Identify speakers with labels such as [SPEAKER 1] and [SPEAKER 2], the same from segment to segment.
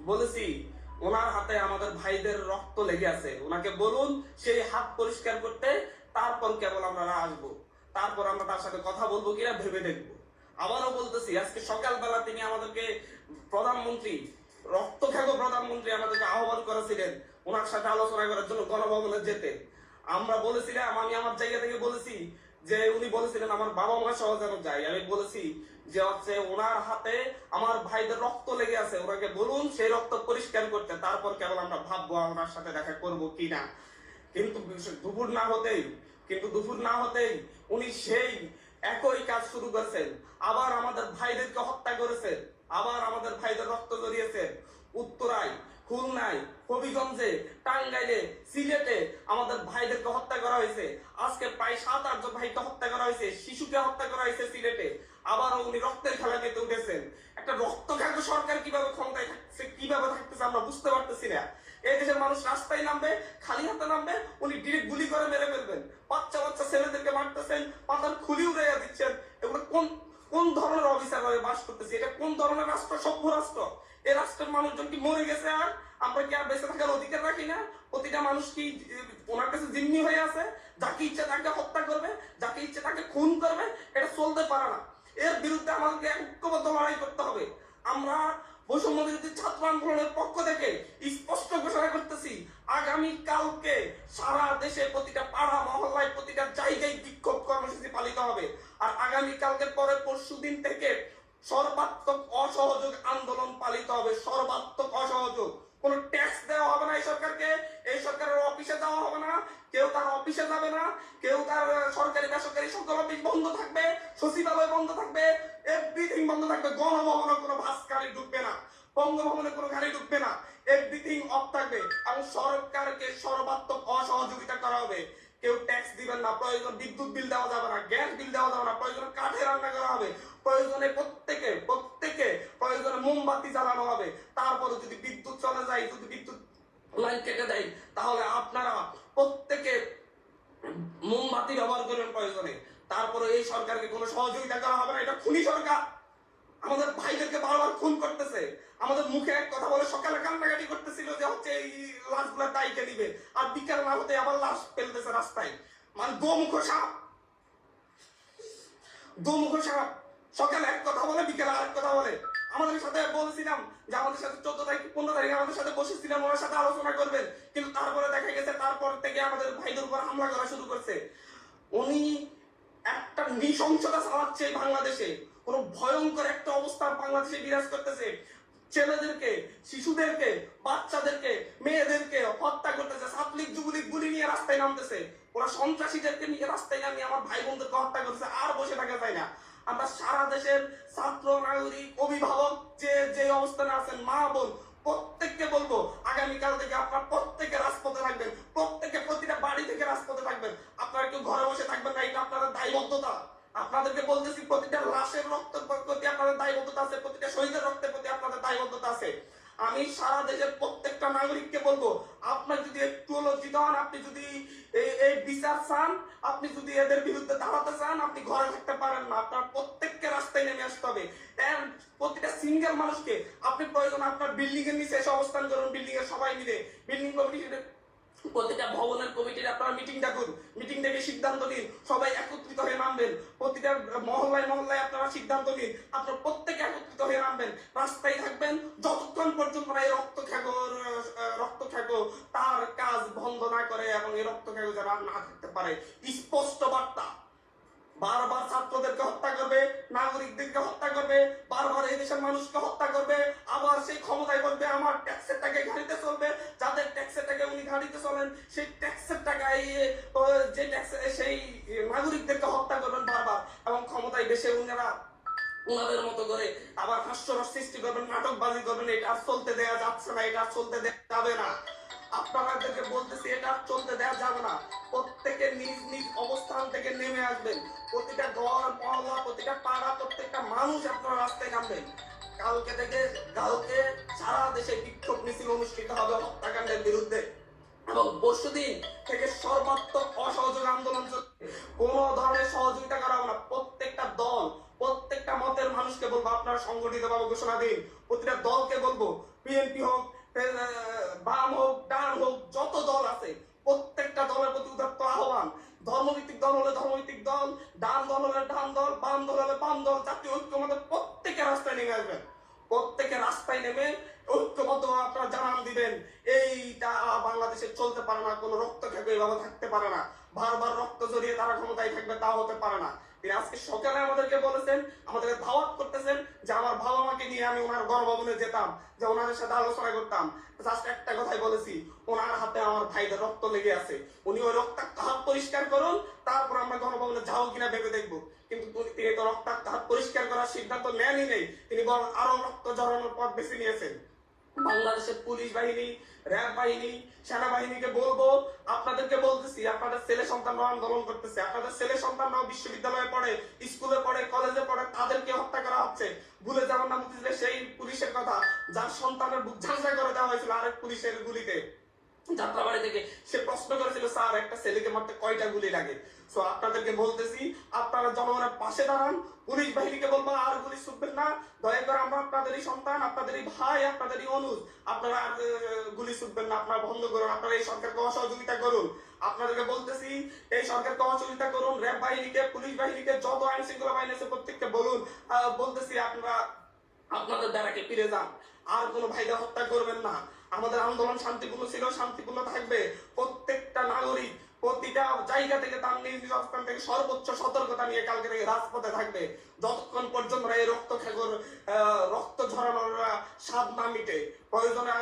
[SPEAKER 1] বলেছি, ওনার হাতে আমাদের ভাইদের রক্ত লেগে আছে। ওনাকে বলুন, সেই হাত পরিষ্কার করতে তারপর কেবল আমরা আসব। তারপর আমরা তার সাথে কথা বলব কিনা ভেবে দেখব। আবারও বলতেছি, আজকে সকালবেলা তিনি আমাদেরকে প্রধানমন্ত্রী, রক্তখ্যাত প্রধানমন্ত্রী আমাদেরকে আহ্বান করেছিলেন ওনার সাথে আলোচনা করার জন্য গণভবনে যেতে। আমরা বলেছিলাম, আমি আমার জায়গা থেকে বলেছি যে উনি বলেছিলেন, আমার বাবা মা সহ যেন যাই আমি বলেছি যে হচ্ছে ওনার হাতে আমার ভাইদের রক্ত লেগে আছে, ওনাকে বলুন সেই রক্ত পরিষ্কার করতে, তারপর কেবল আমরা ভাববো ওনার সাথে দেখা করব কিনা। কিন্তু দুপুর না হতেই, কিন্তু দুপুর না হতেই উনি সেই একই কাজ শুরু করেছেন। আবার আমাদের ভাইদেরকে হত্যা করেছেন আবার আমাদের ভাইদের রক্ত জড়িয়েছে উত্তরায়, খুলনায়, হবিগঞ্জে, টাঙ্গাইলে, সিলেটে আমাদের ভাইদেরকে হত্যা করা হয়েছে। আজকে প্রায় সাত আটজন ভাইকে হত্যা করা হয়েছে, শিশুকে হত্যা করা হয়েছে উনি রক্তের খেলা পেতে উঠেছেন। একটা রক্ত খাদ্য সরকার কীভাবে ক্ষমতায় থাকছে কীভাবে থাকতেছে আমরা বুঝতে পারতেছি না। এই দেশের মানুষ রাস্তায় নামবে, খালি হাতে নামবে, উনি ডিরেক্ট গুলি করে মেরে ফেলবেন। বাচ্চা বাচ্চা ছেলেদেরকে মারতেছেন, পাতার খুলি উড়াইয়া দিচ্ছেন। এগুলো কোন কোন ধরনের অফিসার হয়ে বাস করতেছে? এটা কোন ধরনের রাষ্ট্র? সভ্য রাষ্ট্র। এই রাষ্ট্রের মানুষজন কি মরে গেছে আর আমরা কি আর বেঁচে থাকার অধিকার রাখি না? প্রতিটা মানুষ কি ওনার কাছে জিম্মি হয়ে আছে? যাকে ইচ্ছে তাকে হত্যা করবে, যাকে ইচ্ছে তাকে খুন করবে, এটা চলতে পারে না। এর বিরুদ্ধে আমাদেরকে ঐক্যবদ্ধ লড়াই করতে হবে। আমরা ছাত্র আন্দোলনের পক্ষ থেকে স্পষ্ট ঘোষণা করতেছি, আগামী কালকে সারা দেশে প্রতিটা পাড়া, মহল্লায় প্রতিটা জায়গায় বিক্ষোভ কর্মসূচি পালিত হবে। আর আগামী পরে পরশু দিন থেকে সর্বাত্মক অসহযোগ আন্দোলন পালিত হবে। সর্বাত্মক অসহযোগ। কোনো ট্যাক্স দেওয়া হবে না এই সরকারকে, এই সরকারের অফিসে যাওয়া হবে না। কেউ তার অফিসে যাবে না, কেউ তার সরকারি বেসরকারি সকল অফিস বন্ধ থাকবে, সচিবালয় বন্ধ থাকবে এভরিথিং বন্ধ থাকবে, গণভবনে কোনো বাস গাড়ি ঢুকবে না, বঙ্গভবনে কোনো গাড়ি ঢুকবে না এভরিথিং অফ থাকবে এবং সরকারকে সর্বাত্মক অসহযোগিতা করা হবে। কেউ ট্যাক্স দিবেন না, প্রয়োজন বিদ্যুৎ বিল দেওয়া যাবে না গ্যাস বিল দেওয়া যাবে না, প্রয়োজন কাঠে রান্না করা হবে, প্রয়োজনে প্রত্যেকে প্রত্যেকে প্রয়োজনে মোমবাতি জ্বালানো হবে। তারপরে যদি বিদ্যুৎ চলে যায়, যদি বিদ্যুৎ লাইন কেটে দেয়, তাহলে আপনারা প্রত্যেকে মোমবাতি ব্যবহার করবেন প্রয়োজনে। তারপরে এই সরকারকে কোনো সহযোগিতা করা হবে না, এটা খুনি সরকার। আমাদের ভাইদেরকে বারবার খুন করতেছে। আমাদের মুখে এক কথা বলে সকালে কান্নাকাটি করতেছিল যে হচ্ছে এই লাশগুলা দায়িকে নিবে আর বিকাল না হতে আবার লাশ ফেলতেছে রাস্তায়। মানে দোমুখ সাপ। দোমুখ সাপ। সকালে এক কথা বলে, বিকালে আরেক কথা বলে। আমাদের সাথে বলেছিলাম যে আমাদের সাথে চোদ্দ তারিখ, পনেরো তারিখে আমাদের সাথে বসেছিলাম ওনার সাথে আলোচনা করবেন। কিন্তু তারপরে দেখা গেছে, তারপর থেকে আমাদের ভাইদের উপর হামলা করা শুরু করছে। উনি একটা নৃশংসতা চালাচ্ছে বাংলাদেশে। কোন ভয়ঙ্কর একটা অবস্থা বাংলাদেশে বিরাজ করতেছে। ছেলেদেরকে, শিশুদেরকে, বাচ্চাদেরকে, মেয়েদেরকে হত্যা করতেছে। সাতলিক যুবলীগ গুলি নিয়ে রাস্তায় নামতেছে। ওরা সন্ত্রাসীদেরকে নিয়ে রাস্তায় নামিয়ে আমার ভাই বোনদেরকে হত্যা করতেছে। আর বসে থাকা যায় না। আমরা সারা দেশের ছাত্র, নাগরিক, অভিভাবক যে যে অবস্থানে আছেন, মা, বোন, প্রত্যেককে বলব, আগামীকাল থেকে আপনারা প্রত্যেকে রাজপথে থাকবেন, প্রত্যেকে প্রতিটা বাড়ি থেকে রাজপথে থাকবেন। আপনারা কেউ ঘরে বসে থাকবেন না, এটা আপনাদের দায়বদ্ধতা। আপনাদেরকে বলতেছি, প্রতিটা লাশের রক্তের প্রতি আপনাদের দায়বদ্ধতা আছে, প্রতিটা শহীদের রক্তের প্রতি আপনাদের দায়বদ্ধতা আছে। আমি সারা বলব, আপনার যদি একটু লজ্জিত হন, আপনি যদি এই বিচার চান, আপনি যদি এদের বিরুদ্ধে দাঁড়াতে চান, আপনি ঘরে থাকতে পারেন না। আপনার প্রত্যেককে রাস্তায় নেমে আসতে হবে। প্রতিটা সিঙ্গেল মানুষকে আপনি প্রয়োজন আপনার বিল্ডিং এর নিচে এসে অবস্থান করুন বিল্ডিং এর সবাই মিলে। বিল্ডিং কমিটি প্রতিটা ভবনের কমিটির আপনারা মিটিং ডাকুন মিটিং ডেকে সিদ্ধান্ত নিন, সবাই একত্রিত হয়ে নামবেন। প্রতিটা মহল্লায় মহল্লায় আপনারা সিদ্ধান্ত নিন, আপনারা প্রত্যেকে একত্রিত হয়ে নামবেন। রাস্তায় থাকবেন, যতক্ষণ পর্যন্ত এই রক্ত খ্যাগর খ্যাগো তার কাজ বন্ধ না করে এবং এই রক্ত খ্যাগো যারা না থাকতে পারে। স্পষ্ট বার্তা। বারবার ছাত্রদেরকে হত্যা করবে, নাগরিকদেরকে হত্যা করবে, বারবার এই দেশের মানুষকে হত্যা করবে, আবার সেই ক্ষমতায় বলবে, আমার ট্যাক্সের টাকা গাড়িতে চলবে। যাদের ট্যাক্সের টাকা উনি গাড়িতে চলেন, সেই ট্যাক্সের টাকায় যে ট্যাক্স, সেই নাগরিকদেরকে হত্যা করবেন বারবার। এবং ক্ষমতায় বেশে উনারা ওনাদের মতো করে আবার হাস্যরস সৃষ্টি করবেন, নাটকবাজি করবেন, এটা আর চলতে দেয়া যাচ্ছে না, এটা চলতে দেয়া যাবে না। আপনাদেরকে বলতেছি, এটা চলতে দেয়া যাবে না। প্রত্যেকে নিজ নিজ অবস্থান থেকে নেমে আসবেন। প্রতিটা ঘর মহল্লা, প্রতিটা পাড়া, প্রত্যেকটা মানুষ আপনারা রাস্তায় নামবেন। কালকে থেকে, কালকে সারা দেশে বিক্ষোভ মিছিল অনুষ্ঠিত হবে হত্যাকাণ্ডের বিরুদ্ধে। এবং পরশুদিন থেকে সর্বাত্মক অসহযোগ আন্দোলন চলবে কোন ধরনের সহযোগিতা করা হবে না। প্রত্যেকটা দল, প্রত্যেকটা মতের মানুষকে বলব, আপনারা সংগঠিত ভাবে ঘোষণা দিন। প্রতিটা দলকে বলব, বিএনপি হোক বাম হোক, ডান হোক, যত দল আছে, প্রত্যেকটা দলের প্রতি উদাত্ত আহ্বান। ধর্মভিত্তিক দল হলে ধর্মভিত্তিক দল, ডান দল হলে ডান দল, বাম দল হলে বাম দল, জাতীয় ঐক্যমতে প্রত্যেকে রাস্তায় নেমে আসবেন। প্রত্যেকে রাস্তায় নেমে ঐক্যবদ্ধ আপনারা জানান দিবেন, এইটা বাংলাদেশে চলতে পারে না, কোনো রক্ত খেপে এভাবে থাকতে পারে না। বারবার রক্ত জড়িয়ে তারা ক্ষমতায় থাকবে, তা হতে পারে না। তিনি আজকে সকালে আমাদেরকে বলেছেন, আমাদেরকে ধাওয়াত যে আমার বাবা মাকে নিয়ে আমি ওনার গণভবনে যেতাম, যে ওনাদের সাথে আলোচনা করতাম। জাস্ট একটা কথাই বলেছি, ওনার হাতে আমার ভাইদের রক্ত লেগে আছে। উনি ওই রক্তাক্ত হাত পরিষ্কার করুন, তারপর আমরা গণভবনে যাও কিনা ভেবে দেখব। কিন্তু তিনি- তো রক্তাক্ত হাত পরিষ্কার করার সিদ্ধান্ত নেনই নেই। তিনি বরং আরও রক্ত পথ বেছে নিয়েছেন। বাংলাদেশের পুলিশ বাহিনী, র্যাব বাহিনী, সেনাবাহিনীকে বলব, আপনাদেরকে বলতেছি, আপনাদের ছেলে সন্তানরাও আন্দোলন করতেছে। আপনাদের ছেলে সন্তানরাও বিশ্ববিদ্যালয়ে পড়ে, স্কুলে পড়ে কথা যার সন্তানের বুক ঝাঁঝা করে দেওয়া হয়েছিল আরেক পুলিশের গুলিতে। যাত্রাবাড়ি থেকে সে প্রশ্ন করেছিল স্যার একটা ছেলেকে মারতে কয়টা গুলি লাগে? সো আপনাদেরকে বলতেছি আপনারা জনগণের পাশে দাঁড়ান পুলিশ বাহিনীকে বলব আর গুলি ছুটবেন না। দয়া করে আমরা আপনাদেরই সন্তান আপনাদেরই ভাই আপনাদেরই অনুজ আপনারা আর, গুলি ছুটবেন না আপনারা বন্ধ করুন আপনারা এই সরকারকে অসহযোগিতা করুন। আপনাদেরকে বলতেছি এই সরকারকে অসহযোগিতা করুন র্যাব বাহিনীকে পুলিশ বাহিনীকে যত আইন শৃঙ্খলা বাহিনী আছে প্রত্যেককে বলুন। বলতেছি আপনারা আপনাদের দ্বারাকে ফিরে যান। আর কোনো ভাইদের হত্যা করবেন না। আমাদের আন্দোলন শান্তিপূর্ণ ছিল, শান্তিপূর্ণ থাকবে। প্রত্যেকটা নাগরিক প্রতিটা জায়গা থেকে তার নিজ নিজ অবস্থান থেকে সর্বোচ্চ সতর্কতা নিয়ে কালকে থেকে রাজপথে থাকবে। যতক্ষণ পর্যন্ত এই রক্ত খেগর রক্ত ঝরানোর স্বাদ না মিটে, প্রয়োজনে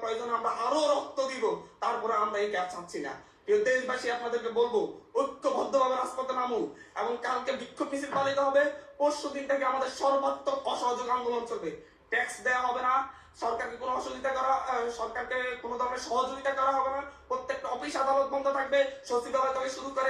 [SPEAKER 1] প্রয়োজনে আমরা আরও রক্ত দিব, তারপরে আমরা এই কাজ চাচ্ছি না। প্রিয় দেশবাসী, আপনাদেরকে বলব, ঐক্যবদ্ধভাবে রাজপথে নামুন এবং কালকে বিক্ষোভ মিছিল পালিত হবে। পরশু দিন থেকে আমাদের সর্বাত্মক অসহযোগ আন্দোলন চলবে। ট্যাক্স দেওয়া হবে না, সরকারকে কোনো অসহযোগিতা করা সরকারকে কোনো ধরনের সহযোগিতা করা হবে না। প্রত্যেকটা অফিস, আদালত বন্ধ থাকবে। সচিবালয় থেকে শুরু করে